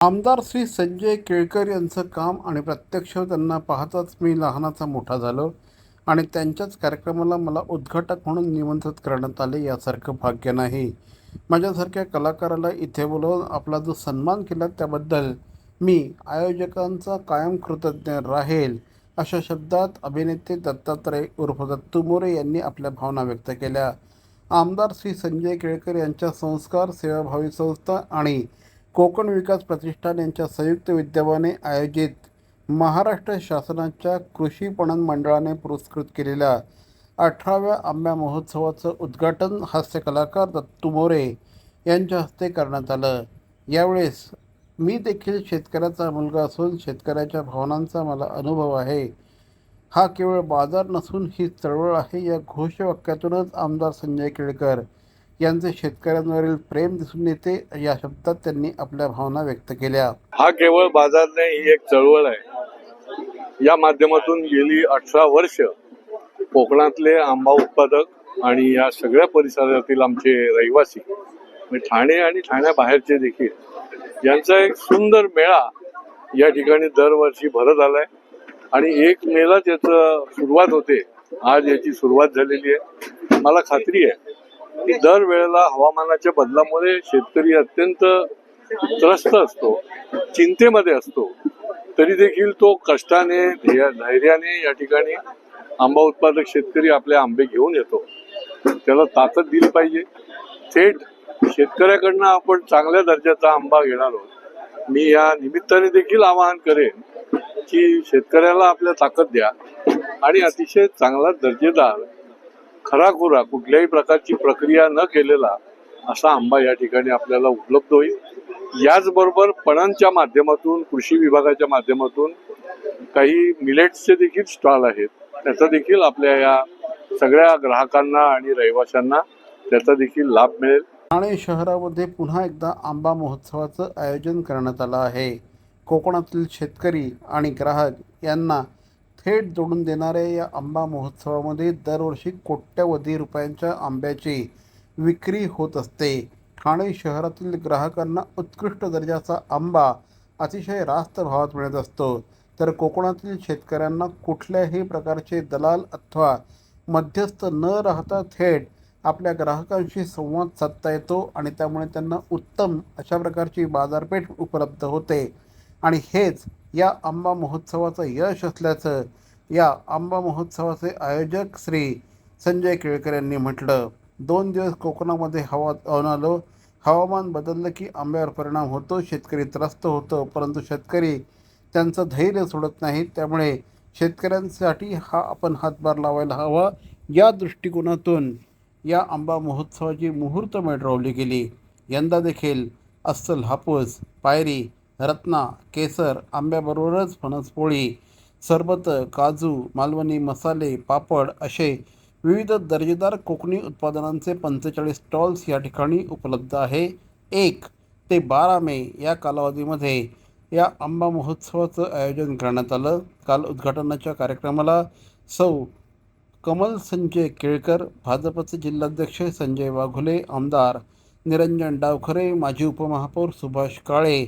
आमदार श्री संजय केळकर यांचं काम आणि प्रत्यक्ष त्यांना पाहताच मी लहानाचा मोठा झालो आणि त्यांच्याच कार्यक्रमाला मला उद्घाटक म्हणून निमंत्रित करण्यात आले यासारखं भाग्य नाही. माझ्यासारख्या कलाकाराला इथे बोलवून आपला जो सन्मान केला त्याबद्दल मी आयोजकांचा कायम कृतज्ञ राहील अशा शब्दात अभिनेते दत्तात्रय उर्फ दत्तू मोरे यांनी आपल्या भावना व्यक्त केल्या. आमदार श्री संजय केळकर यांच्या संस्कार सेवाभावी संस्था आणि कोकण विकास प्रतिष्ठान यांच्या संयुक्त विद्यमाने आयोजित महाराष्ट्र शासनाच्या कृषी पणन मंडळाने पुरस्कृत केलेल्या अठराव्या आंब्या महोत्सवाचं उद्घाटन हास्य कलाकार दत्तू मोरे यांच्या हस्ते करण्यात आलं. यावेळेस मी देखील शेतकऱ्याचा मुलगा असून शेतकऱ्याच्या भावनांचा मला अनुभव आहे. हा केवळ बाजार नसून ही चळवळ आहे या घोषवाक्यातूनच आमदार संजय केळकर यांचे शेतकऱ्यांवरील प्रेम दिसून येते या शब्दात त्यांनी आपल्या भावना व्यक्त केल्या. हा केवळ बाजार नाही ही एक चळवळ आहे. या माध्यमातून गेली अठरा वर्ष कोकणातले आंबा उत्पादक आणि या सगळ्या परिसरातील आमचे रहिवासी म्हणजे ठाणे आणि ठाण्याबाहेरचे देखील यांचा एक सुंदर मेळा या ठिकाणी दरवर्षी भरत आलाय. आणि एक मेला त्याचं सुरुवात होते. आज याची सुरुवात झालेली आहे. मला खात्री आहे की दर वेळेला हवामानाच्या बदलामुळे शेतकरी अत्यंत त्रस्त असतो चिंतेमध्ये असतो. तरी देखील तो कष्टाने ध्येय- धैर्याने या ठिकाणी आंबा उत्पादक शेतकरी आपले आंबे घेऊन येतो. त्याला ताकद दिली पाहिजे. थेट शेतकऱ्याकडनं आपण चांगल्या दर्जाचा आंबा घेणार आहोत. मी या निमित्ताने देखील आवाहन करेन की शेतकऱ्याला आपल्या ताकद द्या आणि अतिशय चांगला दर्जेदार खराखुरा कुठल्याही प्रकारची प्रक्रिया न केलेला असा आंबा या ठिकाणी आपल्याला उपलब्ध होईल. याचबरोबर पणनच्या माध्यमातून कृषी विभागाच्या माध्यमातून काही मिलेट्सचे देखील स्टॉल आहेत. त्याचा देखील आपल्या या सगळ्या ग्राहकांना आणि रहिवाशांना त्याचा देखील लाभ मिळेल. ठाणे शहरामध्ये पुन्हा एकदा आंबा महोत्सवाचं आयोजन करण्यात आलं आहे. कोकणातील शेतकरी आणि ग्राहक यांना थेट जोडून देणाऱ्या या आंबा महोत्सवामध्ये दरवर्षी कोट्यवधी रुपयांच्या आंब्याची विक्री होत असते. ठाणे शहरातील ग्राहकांना उत्कृष्ट दर्जाचा आंबा अतिशय रास्त भावात मिळत असतो. तर कोकणातील शेतकऱ्यांना कुठल्याही प्रकारचे दलाल अथवा मध्यस्थ न राहता थेट आपल्या ग्राहकांशी संवाद साधता येतो आणि त्यामुळे त्यांना उत्तम अशा प्रकारची बाजारपेठ उपलब्ध होते. आणि हेच या आंबा महोत्सवाचं यश असल्याचं या आंबा महोत्सवाचे आयोजक श्री संजय केळकर यांनी म्हटलं. दोन दिवस कोकणामध्ये हवा अवनालो हवामान बदललं की आंब्यावर परिणाम होतो शेतकरी त्रस्त होतो परंतु शेतकरी त्यांचं धैर्य सोडत नाही त्यामुळे शेतकऱ्यांसाठी हा आपण हातभार लावायला हवा. या दृष्टिकोनातून या आंबा महोत्सवाची मुहूर्तमेढ रोवली गेली. यंदा देखील अस्सल हापूस पायरी रत्ना केसर आंब्याबरोबरच फणसपोळी सरबत काजू मालवणी मसाले पापड असे विविध दर्जेदार कोकणी उत्पादनांचे पंचेचाळीस स्टॉल्स या ठिकाणी उपलब्ध आहे. एक ते बारा मे या कालावधीमध्ये या आंबा महोत्सवाचं आयोजन करण्यात आलं. काल उद्घाटनाच्या कार्यक्रमाला सौ. कमल संजय केळकर भाजपचे जिल्हाध्यक्ष संजय वाघुले आमदार निरंजन डावखरे माजी उपमहापौर सुभाष काळे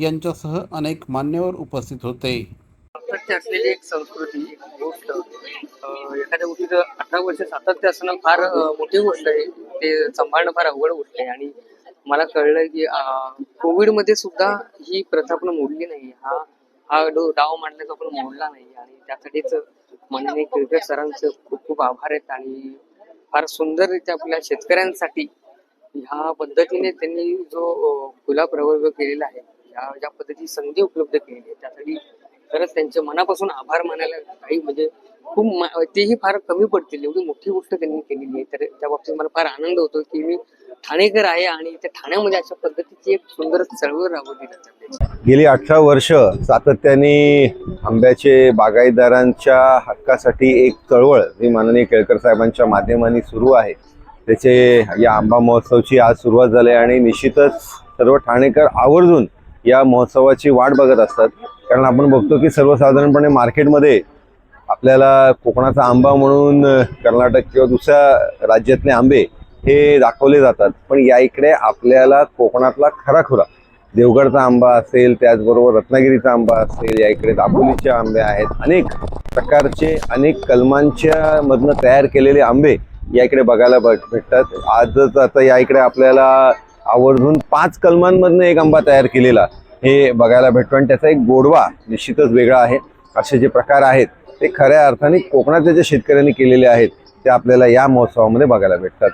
यांच्यासह अनेक मान्यवर उपस्थित होते. असलेली एक संस्कृती गोष्ट एखाद्या गोष्टीचं अठरा वर्ष सातत्य असणं फार मोठी गोष्ट आहे. ते सांभाळणं फार अवघड गोष्ट आहे. आणि मला कळलं की कोविडमध्ये सुद्धा ही प्रथा आपण मोडली नाही. हा हा डो- डाव मांडण्याचा आपण मोडला नाही. आणि त्यासाठीच माननीय क्रिकेट सरांचं खूप खूप आभार आहेत. आणि फार सुंदररित्या आपल्या शेतकऱ्यांसाठी ह्या पद्धतीने त्यांनी जो खुला प्रवर्ग केलेला आहे या ज्या पद्धतीची संधी उपलब्ध केलेली आहे. त्यासाठी खरंच त्यांचे मनापासून आभार मानायला काही म्हणजे खूप तेही फार कमी पडतील. एवढी मोठी गोष्ट त्यांनी केलेली आहे. तर त्या बाबतीत मला फार आनंद होतो की मी ठाणेकर आहे आणि त्या ठाण्यामध्ये अशा पद्धतीची एक सुंदर चळवळ राबवली जाते. गेली अठरा वर्ष सातत्याने आंब्याचे बागायतदारांच्या हक्कासाठी एक चळवळ ही माननीय केळकर साहेबांच्या माध्यमाने सुरू आहे. त्याचे या आंबा महोत्सवची आज सुरुवात झाली आहे आणि निश्चितच सर्व ठाणेकर आवर्जून या महोत्सवाची वाट बघत असतात. कारण आपण बघतो की सर्वसाधारणपणे मार्केटमध्ये आपल्याला कोकणाचा आंबा म्हणून कर्नाटक किंवा दुसऱ्या राज्यातले आंबे हे दाखवले जातात. पण या इकडे आपल्याला कोकणातला खराखुरा देवगडचा आंबा असेल त्याचबरोबर रत्नागिरीचा आंबा असेल या इकडे दापोलीचे आंबे आहेत. अनेक प्रकारचे अनेक कलमांच्या मधनं तयार केलेले आंबे या इकडे बघायला भेटतात. आजच आता या इकडे आपल्याला आवर्जून पाच कलमांमधनं एक आंबा तयार केलेला. हे बघायला भेटतो. आणि त्याचा एक गोडवा निश्चितच वेगळा आहे. असे जे प्रकार आहेत ते खऱ्या अर्थाने कोकणातल्या ज्या शेतकऱ्यांनी केलेले आहेत ते आपल्याला या महोत्सवामध्ये बघायला भेटतात.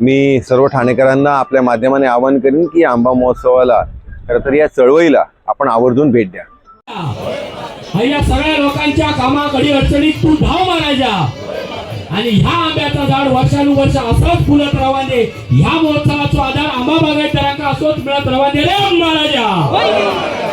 मी सर्व ठाणेकरांना आपल्या माध्यमाने आवाहन करीन की या आंबा महोत्सवाला खरं तर या चळवळीला आपण आवर्जून भेट द्या. या सगळ्या लोकांच्या कामाकडी अडचणीत तू धाव मारायचा. आणि ह्या आंब्याचा झाड वर्षानुवर्ष असंच फुलत राहवाने ह्या महोत्सवाचा आधार आंबा बागायतदारांका असोच मिळत राहवाने रे महाराजा